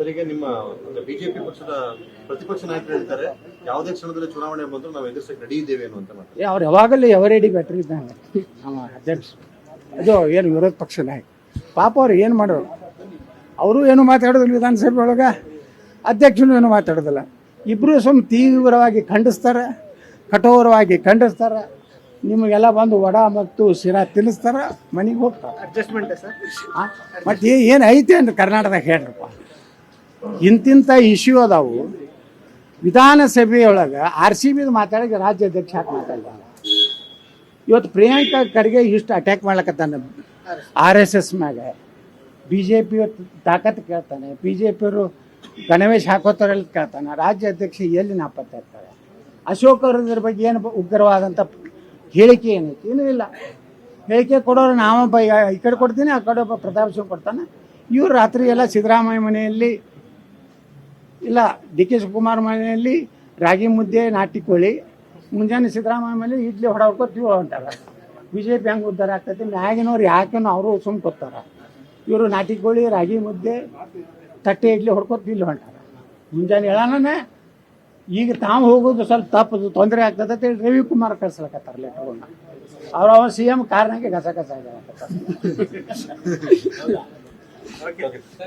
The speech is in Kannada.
ಸರ್ ನಿಮ್ಮ ಬಿಜೆಪಿ ಪಕ್ಷದ ಪ್ರತಿಪಕ್ಷ ನಾಯಕರು ಹೇಳ್ತಾರೆ ಯಾವುದೇ ಕ್ಷಣದಲ್ಲಿ ಚುನಾವಣೆ ಬಂದರೂ ನಾವು ಎದುರಿಸಕ್ಕೆ ರೆಡಿ ಇದ್ದೇವೆ ಅನ್ನುವಂತ ಅಂತ ಏ ಅವ್ರು ಯಾವಾಗಲೂ ಎವರೇಡಿ ಬ್ಯಾಟ್ರಿ ಇದ್ದಂಗೆ ಅವ ಅಧ್ಯಕ್ಷ. ಅದು ಏನು ವಿರೋಧ ಪಕ್ಷ ನಾಯಕ. ಪಾಪ ಅವ್ರು ಏನು ಮಾಡೋರು? ಅವರು ಏನು ಮಾತಾಡೋದಿಲ್ಲ ವಿಧಾನಸಭೆ ಒಳಗೆ. ಅಧ್ಯಕ್ಷನು ಏನು ಮಾತಾಡೋದಿಲ್ಲ. ಇಬ್ಬರು ಸುಮ್ಮ ತೀವ್ರವಾಗಿ ಖಂಡಿಸ್ತಾರೆ ಕಠೋರವಾಗಿ ಖಂಡಿಸ್ತಾರೆ. ನಿಮಗೆಲ್ಲ ಬಂದು ವಡ ಮತ್ತು ಶಿರಾ ತಿನ್ನಿಸ್ತಾರೆ ಮನೆಗೆ ಹೋಗ್ತಾರೆ. Adjustment sir? ಮತ್ತೆ ಏನು ಐತೆ ಅಂತ ಕರ್ನಾಟಕದಾಗ ಹೇಳ್ರಪ್ಪ. ಇಂತಿಂಥ ಇಶ್ಯೂ ಅದಾವು. ವಿಧಾನಸಭೆಯೊಳಗೆ ಆರ್ ಸಿ ಬಿದು ಮಾತಾಡಿದ ರಾಜ್ಯ ಅಧ್ಯಕ್ಷ ಹಾಕಿ ಮಾತಾಡಿದ ಇವತ್ತು ಪ್ರಿಯಾಂಕಾ ಖರ್ಗೆ ಇಷ್ಟು ಅಟ್ಯಾಕ್ ಮಾಡ್ಲಕತ್ತಾನೆ ಆರ್ ಎಸ್ ಎಸ್ ಮ್ಯಾಗ. ಬಿ ಜೆ ಪಿ ತಾಕತ್ ಕೇಳ್ತಾನೆ. ಬಿ ಜೆ ಪಿಯವರು ಗಣವೇಶ್ ಹಾಕೋತಾರಲ್ಲಿ ಕೇಳ್ತಾನೆ. ರಾಜ್ಯ ಅಧ್ಯಕ್ಷ ಎಲ್ಲಿ ನಾಪತ್ತೆ ಇರ್ತಾರೆ ಅಶೋಕ್ ಇದ್ರ ಬಗ್ಗೆ ಏನು ಉಗ್ರವಾದಂಥ ಹೇಳಿಕೆ ಏನೈತಿ? ಏನೂ ಇಲ್ಲ. ಹೇಳಿಕೆ ಕೊಡೋರು ಈಗ ಈ ಕಡೆ ಕೊಡ್ತೀನಿ, ಆ ಕಡೆ ಒಬ್ಬ ಪ್ರತಾಪ್ ಸಿಂಗ್ ಕೊಡ್ತಾನೆ. ಇವ್ರು ರಾತ್ರಿ ಎಲ್ಲ ಸಿದ್ದರಾಮಯ್ಯ ಮನೆಯಲ್ಲಿ ಇಲ್ಲ, ಡಿ ಕೆ ಶಿವಕುಮಾರ್ ಮನೆಯಲ್ಲಿ ರಾಗಿ ಮುದ್ದೆ, ನಾಟಿ ಕೋಳಿ, ಮುಂಜಾನೆ ಸಿದ್ದರಾಮಯ್ಯ ಮೇಲೆ ಇಡ್ಲಿ ಹೊಡ ಬಿಜೆಪಿ ಬಿ ಜೆ ಪಿ ಹೆಂಗೆ ಉದ್ಧಾರ ಆಗ್ತೈತಿ? ಮ್ಯಾಗಿನವ್ರು ಯಾಕೆನೋ ಅವರು ಸುಮ್ ಕೊಡ್ತಾರ. ಇವರು ನಾಟಿ ಕೋಳಿ, ರಾಗಿ ಮುದ್ದೆ, ತಟ್ಟೆ ಇಡ್ಲಿ ಹೊಡ್ಕೊತ ಇಲ್ಲಿ ಹೊಂಟಾರ ಮುಂಜಾನೆ ಹೇಳೋಣ ಈಗ ತಾವು ಹೋಗೋದು ಸ್ವಲ್ಪ ತಪ್ಪದು ತೊಂದರೆ ಆಗ್ತದೆ ಅಂತ ಹೇಳಿ ರವಿಕುಮಾರ್ ಕಳ್ಸಲಕತ್ತಾರ ಲೆಟರ್ಗಳನ್ನ ಅವ್ರು ಅವ್ರ ಸಿ ಎಂ ಕಾರ್ನಾಗೆ ಗಸ ಗಸ